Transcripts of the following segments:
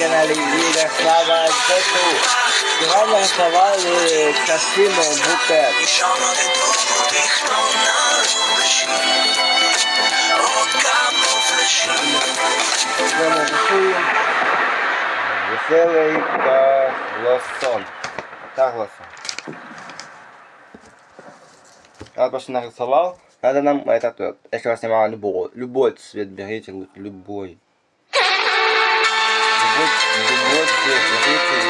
каналі Віра Слава ЗСУ. Сьогодні готували частину готуємо веселий та гласон. Та гласон. Я просто нарисовал. Надо нам этот. Если вас снимала любой, любой цвет берите. Любой, любой цвет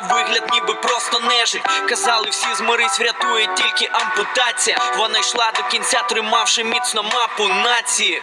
вигляд, ніби просто нежить. Казали, всі змирись, врятує тільки ампутація. Вона йшла до кінця, тримавши міцно мапу нації.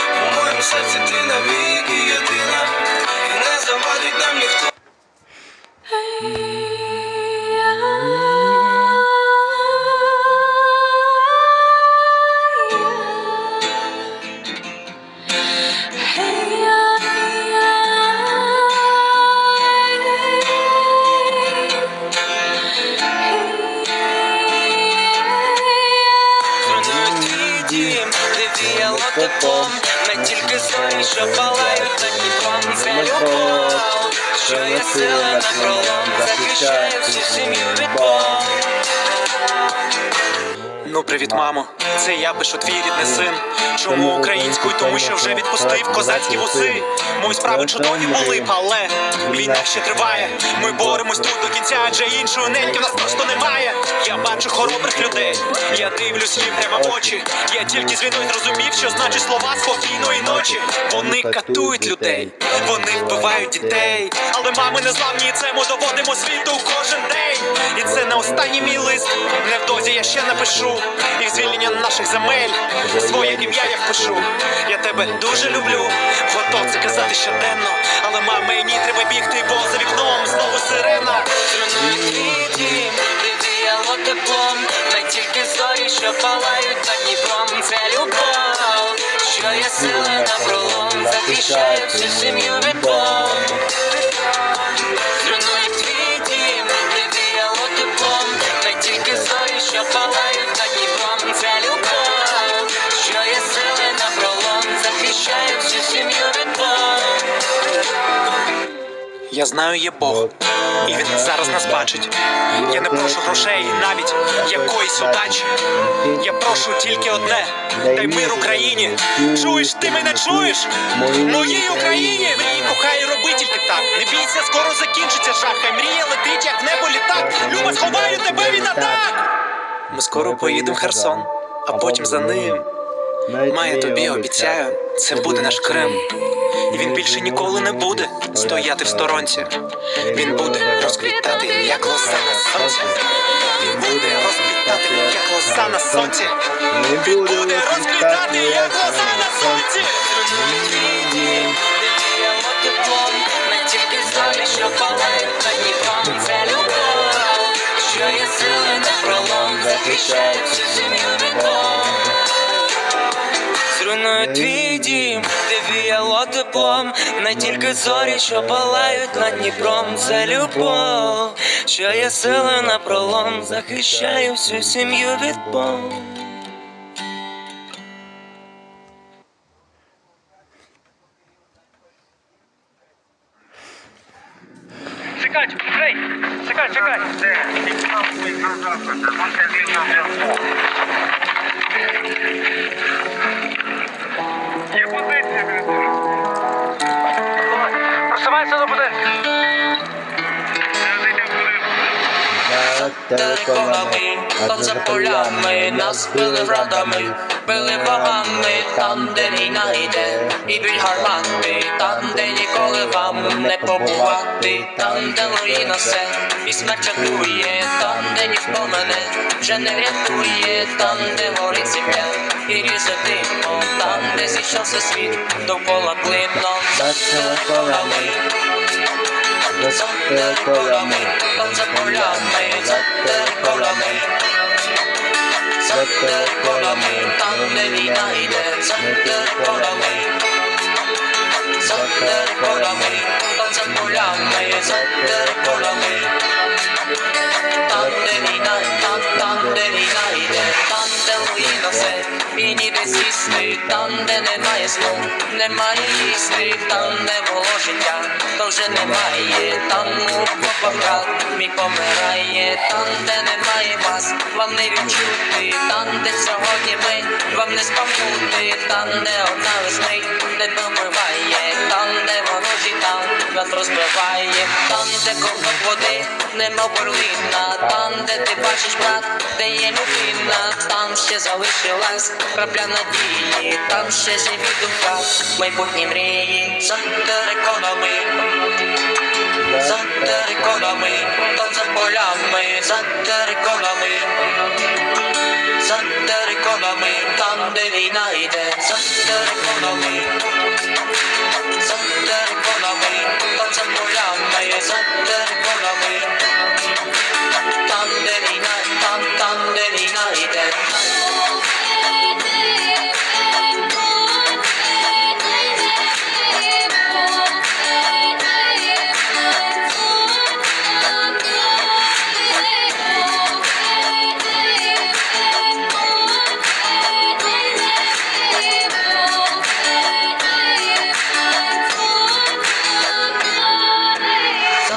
теплом Не тільки зорі, що палають над вам Це любов, що є сила на пролом Захищає всю сім'ю. від Ну, привіт, мамо. Це я пишу твій рідний син. Чому українською? Тому що вже відпустив козацькі вуси. Мої справи чудові були, але війна ще триває. Ми боремось тут до кінця, адже іншої неньки в нас просто немає. Я бачу хоробрих людей, я дивлюсь їм прямо в очі. Я тільки з зрозумів, що значить слова спокійної ночі. Вони катують людей, вони вбивають дітей. Але мами не зламні, і це ми доводимо світу кожен це не останній мій лист. Невдовзі я ще напишу. І в звільнення наших земель своє ім'я я впишу. Я тебе дуже люблю, готов це казати щоденно. Але мам, мені треба бігти, бо за вікном знову сирена. Дім, де віяло теплом. Не тільки зорі, що палають над Дніпром. Це любов, що є сили на пролом, захищає всю сім'ю від бомб. Я знаю, є Бог, і він зараз нас бачить. Я не прошу грошей, навіть якоїсь удачі. Я прошу тільки одне: дай мир Україні. Чуєш, ти мене чуєш? Моїй Україні! Мрії кохай, роби тільки так. Не бійся, скоро закінчиться жах. Мрія летить, як небо літак. Люба, сховаю тебе від атак. Ми скоро поїдемо в Херсон, а потім за ним. Має тобі обіцяю, це буде наш Крим. І він більше ніколи не буде стояти в сторонці. Він буде розквітати, як лоса на сонці. Він буде розквітати, як лоса на сонці. Він буде розквітати, як лоса на сонці. Не тільки зорі, що палають над Дніпром. Це любов, що є сили на пролом, захищає всю сім'ю від бомб. Твій дім, де віяло теплом, не тільки зорі, що палають над Дніпром. Це любов, що є сили на пролом, захищає всю сім'ю від бомб. чекай, чекай, чекай. Є позиція, Просувайся до будинку. Териконами, там за полями, нас били радами, били вагами, там, де війна йде, і бій гармати, там, де ніколи вам не побувати, там, де руїна все, і смерть чатує, там, де ніхто мене вже не врятує, там, де горить сім'я, і ріже димом, там, де зійшовся світ, довкола клином, за териконами. За териконами, там за полями, за териконами, за териконами, там де війна йде, за териконами, за териконами, там за полями, за териконами, там де війна, там, де війна йде, там де руїна все, і ніби сісти, там де немає сну, немає їсти, там де було життя, то вже немає, там у попахах мій помирає, там де немає вас, вам не відчути, там де сьогодні ми, вам не спам'яти, там де одна весни, де ворожі там нас розбиває, там де ковток води, нема перлина, там де ти бачиш брат, де є людина, там ще залишилась крапля надії, там ще живі духа, майбутні мрії, за териконами, за териконами, там за полями, за териконами, за териконами, там де війна йде, за териконами,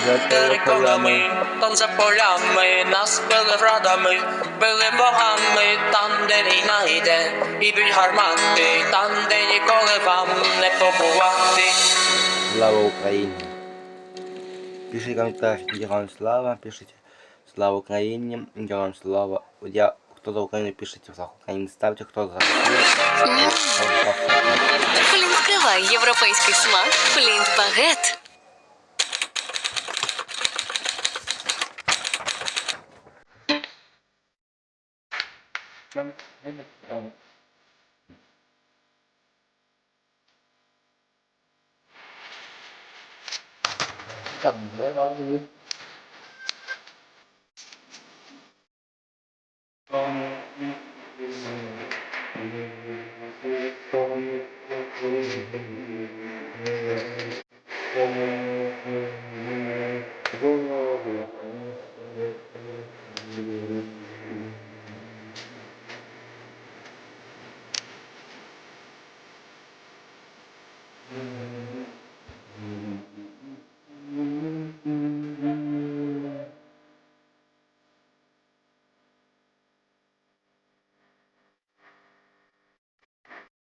За териконами, там за полями, нас били радами, били богами, там, де війна йде, і бій гармати, там, де ніколи вам не побувати. Слава Україні! Пишите комментарий, героям слава, пишите слава Україні, героям слава. Я, кто за Украину, пишите флаг Украины, ставьте, кто за Россию. Флінт кава європейський смак. Флінт багет. Vâng, thế là đồng. Cầm với bao nhiêu? mm